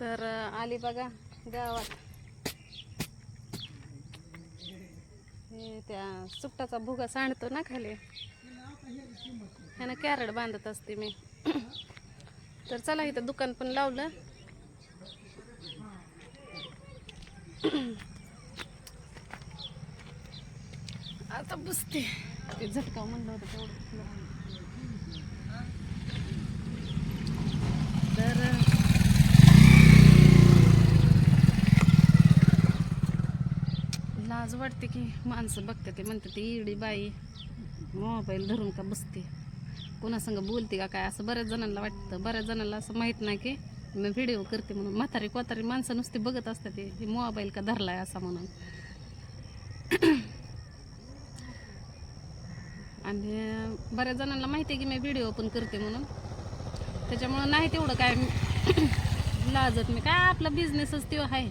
तर आली बघा गावात. हे त्या सुकटाचा भुगा सांडतो ना खाली. ह्यानं कॅरेट बांधत असते मी. तर चला इथं दुकान पण लावलं. आता बसते. ते झटका म्हणलं होतं तेवढं तर लाज वाटते की माणसं बघते ते म्हणते ती इडी बाई मोबाईल धरून का बसते? कोणासंग बोलते का काय? असं बऱ्याच जणांना वाटतं. बऱ्याच जणांना असं माहीत नाही की मी व्हिडिओ करते म्हणून. म्हातारी कोतारी माणसं नुसती बघत असतात ते हे मोबाईल का धरलाय असा म्हणून. आणि बऱ्याच जणांना माहिती आहे की मी व्हिडिओ पण करते म्हणून. त्याच्यामुळं नाही तेवढं काय लाजत मी काय आपला बिझनेसच तो आहे?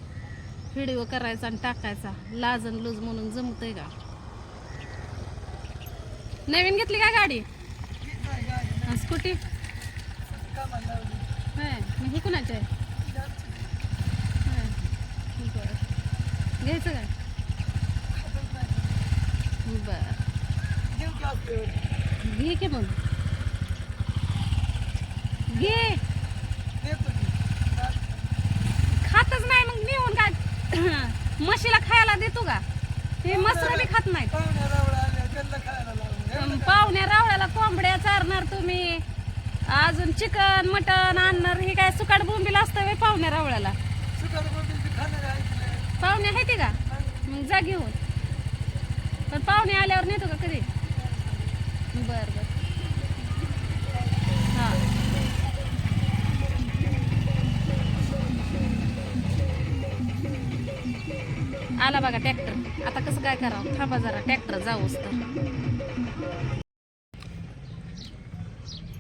व्हिडिओ करायचा आणि टाकायचा. लाज आणि लूज म्हणून जमतंय का? नवीन घेतली का गाडी? स्कूटी होय ही कुणाची आहे? घ्यायचं काय बर. घे की मग. घे खातच नाही मग नेऊन काय म्हशीला खायला देतो का? हे मसरा बी खात नाही पाहुण्या रावळ्याला कोंबड्या चारणार तुम्ही. अजून चिकन मटन आणणार हे काय सुकाट बोंबील असतं पाहुण्या रावळ्याला? पाहुणे आहे ते का? मग जा घेऊन. पण पाहुणे आल्यावर नेतो का कधी? बर बर. हा. आला बघा ट्रॅक्टर. आता कसं काय करावं? थांबा जरा ट्रॅक्टर जाऊस तर.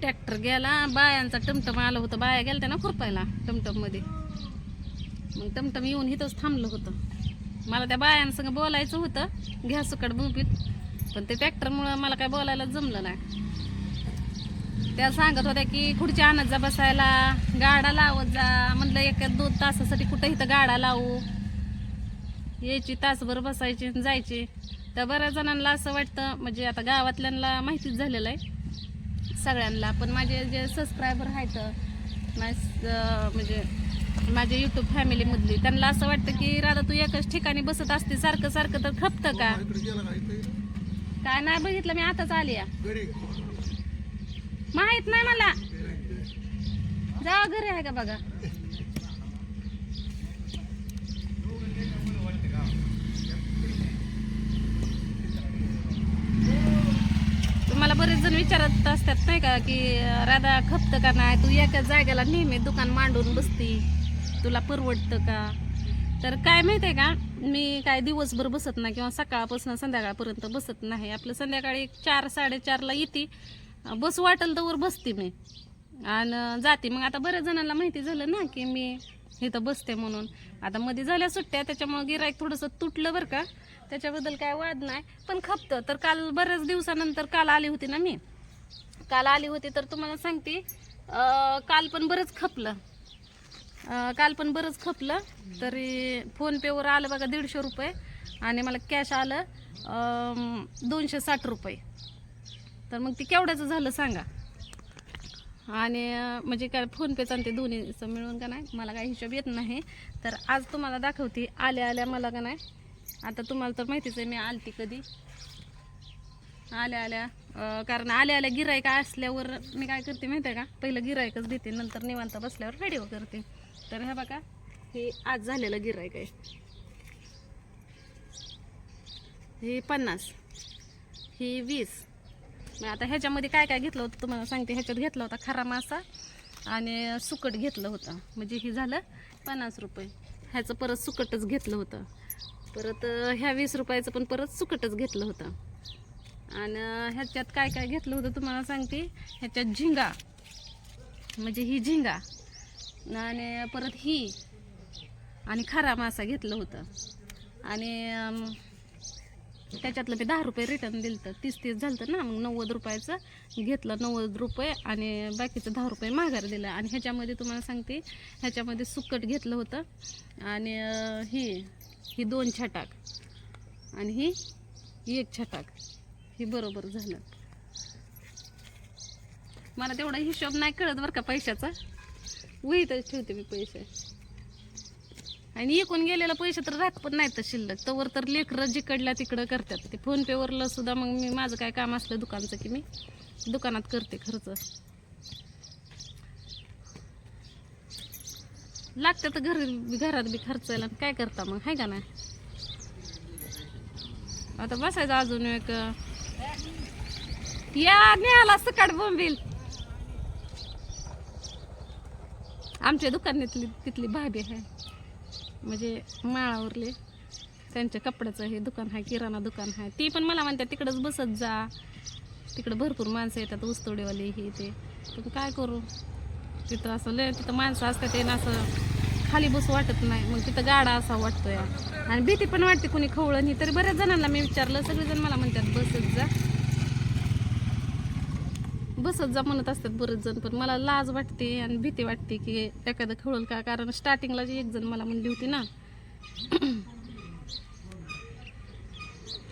ट्रॅक्टर गेला बायांचा टमटम आलं होतं. बाया गेल्या ना खुरपायला टमटममध्ये. मग टमटम येऊन इथंच थांबलं होतं. मला त्या बायांसंग बोलायचं होतं घ्या सुकट बुपीत पण ते ट्रॅक्टरमुळं मला काय बोलायला जमलं नाही. त्या सांगत होत्या की खुर्ची आणत जा बसायला गाडा लावत जा. म्हणलं एक दोन तासासाठी कुठं इथं गाडा लावू? यायची तासभर बसायची आणि जायची. तर बऱ्याच जणांना असं वाटतं म्हणजे आता गावातल्यांना माहितीच झालेलं आहे सगळ्यांना. पण माझे जे सबस्क्रायबर आहेत म्हणजे माझ्या यूट्यूब फॅमिलीमधली त्यांना असं वाटतं की राधा तू एकच ठिकाणी बसत असते सारखं सारखं तर खपतं का? काय नाही बघितलं मी आताच आली आहे. माहीत नाही मला. जावा घरी आहे का बघा तुम्हाला बरेच जण विचारत असतात नाही का की राधा खपतं का नाही? तू एका जागेला नेहमी दुकान मांडून बसती. तुला परवडतं का? तर काय माहिती आहे का मी काय दिवसभर बसत नाही किंवा सकाळपासून संध्याकाळपर्यंत बसत नाही. आपलं संध्याकाळी चार साडेचारला येते. बस वाटेल तर बसते मी. आणि जाते. मग आता बऱ्याच जणांना माहिती झालं ना की मी इथं बसते म्हणून. आता मध्ये झाल्या सुट्ट्या त्याच्यामुळे गिराईक थोडंसं तुटलं बरं का. त्याच्याबद्दल काय वाद नाही. पण खपतं. तर काल बऱ्याच दिवसानंतर काल आली होती ना मी. काल आली होती तर तुम्हाला सांगते काल पण बरंच खपलं. काल पण बरंच खपलं. तरी फोनपेवर आलं बघा दीडशे रुपये. आणि मला कॅश आलं दोनशे साठ रुपये. तर मग ती केवढ्याचं झालं सांगा. आणि म्हणजे काय फोनपेचं ते दोन्हीचं मिळून का नाही मला काय हिशोब येत नाही. तर आज तुम्हाला दाखवते आल्या आल्या मला का नाही. आता तुम्हाला तर माहितीच आहे मी आलती कधी. आल्या आल्या कारण आल्या आल्या गिरायका असल्यावर मी काय करते माहिती आहे का? पहिलं गिरायकच देते नंतर निवांत बसल्यावर रेडिओ करते. तर हे बघा हे आज झालेलं गिरायक आहे. हे पन्नास ही वीस मग आता ह्याच्यामध्ये काय काय घेतलं होतं तुम्हाला सांगते. ह्याच्यात घेतला होता खरा मासा आणि सुकट घेतलं होतं. म्हणजे हे झालं पन्नास रुपये. ह्याचं परत सुकटच घेतलं होतं. परत ह्या वीस रुपयाचं पण परत सुकटच घेतलं होतं. आणि ह्याच्यात काय काय घेतलं होतं तुम्हाला सांगते. ह्याच्यात झिंगा. म्हणजे ही झिंगा. आणि परत ही. आणि खरा मासा घेतलं होतं. आणि त्याच्यातलं मी दहा रुपये रिटर्न दिलं तर तीस तीस झालं ना मग नव्वद रुपयाचं घेतलं नव्वद रुपये आणि बाकीचं दहा रुपये माघार दिलं. आणि ह्याच्यामध्ये तुम्हाला सांगते ह्याच्यामध्ये सुकट घेतलं होतं. आणि ही ही दोन छटाक. आणि ही एक छटाक. हे बरोबर झालं. मला तेवढा हिशोब नाही कळत बरं का पैशाचा. वहीतच ठेवते मी पैसे. आणि इकून गेलेला पैसे तर राहत पण नाही तर शिल्लक. तवर तर लेकरं जिकडल्या तिकडं करतात. ते फोन सुद्धा मग मी माझं काय काम असलं दुकानचं की मी दुकानात करते खर्च. लागतं तर घर घरात बी खर्चायला. काय करता मग? हाय का नाही? आता बसायचं अजून एक. या न्यायला सकाळ बोंबील. आमच्या दुकानातली तिथली भाभी आहे. म्हणजे माळावरले त्यांच्या कपड्याचं हे दुकान आहे किराणा दुकान आहे. ती पण मला म्हणतात तिकडंच बसत जा. तिकडं भरपूर माणसं येतात उस्तोडेवाले हे ते. पण काय करू? तिथं असं लय तिथं माणसं असतात ते ना असं खाली बसू वाटत नाही. मग तिथं गाडा असा वाटतोय. आणि भीती पण वाटते कोणी ही तरी बऱ्याच जणांना मी विचारलं सगळेजण मला म्हणतात बसत जा. बसत जा म्हणत असतात बरेच जण पण मला लाज वाटते आणि भीती वाटते की एखादं खवळल का? कारण स्टार्टिंगला जी एक जण मला म्हणली होती ना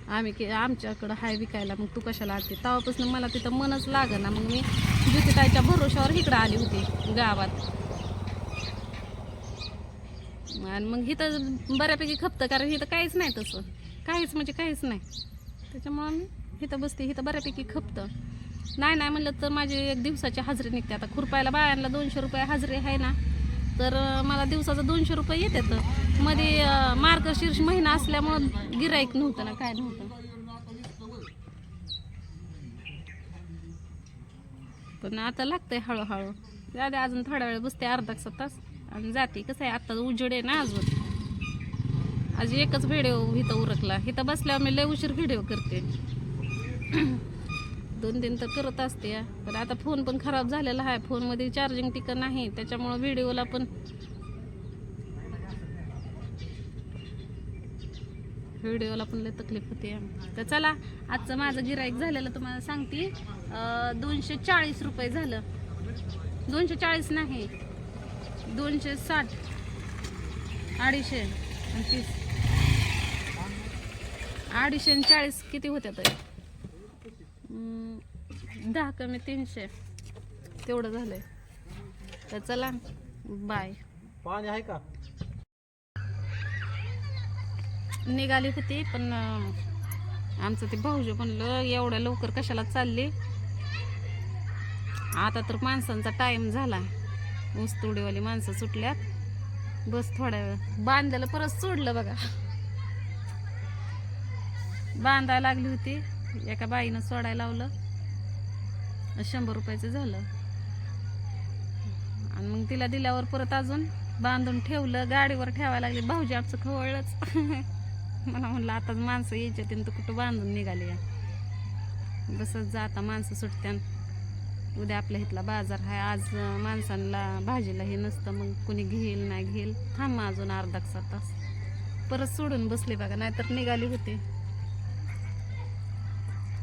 आम्ही की आमच्याकडं हाय विकायला मग तू कशाला आणते तेव्हापासून मला तिथं मनच ना मग मी ज्योतिताईच्या भरोशावर इकडं आली होती गावात. आणि मग इथं बऱ्यापैकी खपतं कारण इथं काहीच नाही तसं. काहीच म्हणजे काहीच नाही. त्याच्यामुळं मी इथं बसते इथं बऱ्यापैकी खपतं. नाही नाही म्हणलं तर माझी एक दिवसाची हाजरी निघते. आता खुरपायला बायांना दोनशे रुपये हाजरी आहे ना तर मला दिवसाचं दोनशे रुपये येतात. मध्ये मार्गशीर्ष महिना असल्यामुळं गिराईक नव्हतं ना काय नव्हतं. पण आता लागतंय हळूहळू. जाते अजून थोडा वेळ बसते अर्धा एक तास. आणि जाते कसं आहे आता उजेड आहे ना अजून. आज एकच व्हिडिओ इथं उरकला. इथं बसल्यावर मी लय उशीर व्हिडिओ करते. दोन दिन तर करत असते. पण आता फोन पण खराब झालेला आहे. फोनमध्ये चार्जिंग टिकं नाही त्याच्यामुळं व्हिडिओला पण व्हिडिओला पण लय तकलीफ होते. तर चला आजचं माझं गिराईक झालेलं तुम्हाला सांगते. दोनशे चाळीस रुपये झालं. दोनशे चाळीस नाही दोनशे साठ अडीचशे आणि तीस. अडीचशे चाळीस किती होत्या तरी? दहा कमी तीनशे. तेवढं झालंय. तर चला बाय. पाणी आहे का? निघाली होती पण आमचं ते भाऊजी म्हणलं एवढ्या लवकर कशाला चालली? आता तर माणसांचा टाइम झाला. ऊस तोडीवाली माणसं सुटल्यात. बस थोड्या वेळ. बांधायला परत सोडलं बघा. बांधायला लागली होती. एका बाईनं सोडायला लावलं. शंभर रुपयाचं झालं. आणि मग तिला दिल्यावर परत अजून बांधून ठेवलं गाडीवर ठेवायला लागली. भाऊजी आमचं खवळलंच. मला म्हणलं आता माणसं यायच्या तू कुठं बांधून निघाली आहे? जा आता माणसं सुटत्यान उद्या आपल्या इथला बाजार आहे. आज माणसांना भाजीला हे नसतं मग कुणी घेईल नाही घेईल? थांब अजून अर्धा तास. परत सोडून बसले बघा नाहीतर निघाली होते.